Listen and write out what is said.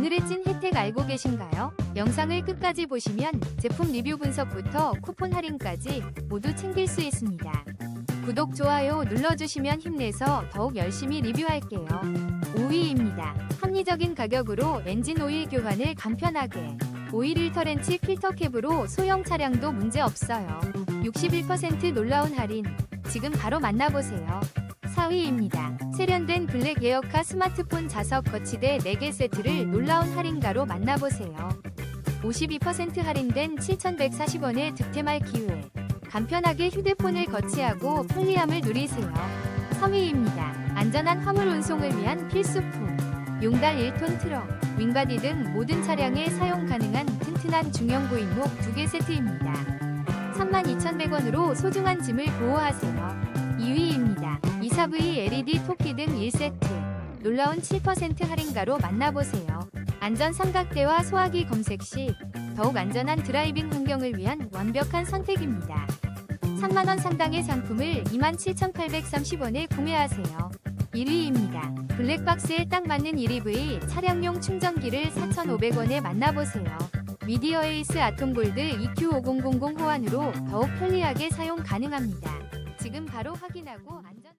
오늘의 찐 혜택 알고 계신가요? 영상을 끝까지 보시면 제품 리뷰 분석부터 쿠폰 할인까지 모두 챙길 수 있습니다. 구독, 좋아요 눌러주시면 힘내서 더욱 열심히 리뷰할게요. 5위입니다. 합리적인 가격으로 엔진 오일 교환을 간편하게. 오일 일터렌치 필터 캡으로 소형 차량도 문제 없어요. 61% 놀라운 할인. 지금 바로 만나보세요. 4위입니다. 세련된 블랙 에어카 스마트폰 자석 거치대 4개 세트를 놀라운 할인가로 만나보세요. 52% 할인된 7,140원의 득템할 기회. 간편하게 휴대폰을 거치하고 편리함을 누리세요. 3위입니다. 안전한 화물 운송을 위한 필수품. 용달 1톤 트럭, 윙바디 등 모든 차량에 사용 가능한 튼튼한 중형 고인목 2개 세트입니다. 32,100원으로 소중한 짐을 보호하세요. 2위입니다. 24V LED 토끼 등 1세트. 놀라운 7% 할인가로 만나보세요. 안전 삼각대와 소화기 검색 시 더욱 안전한 드라이빙 환경을 위한 완벽한 선택입니다. 3만원 상당의 상품을 27,830원에 구매하세요. 1위입니다. 블랙박스에 딱 맞는 1EV 차량용 충전기를 4,500원에 만나보세요. 미디어 에이스 아톰 골드 EQ5000 호환으로 더욱 편리하게 사용 가능합니다. 지금 바로 확인하고 안전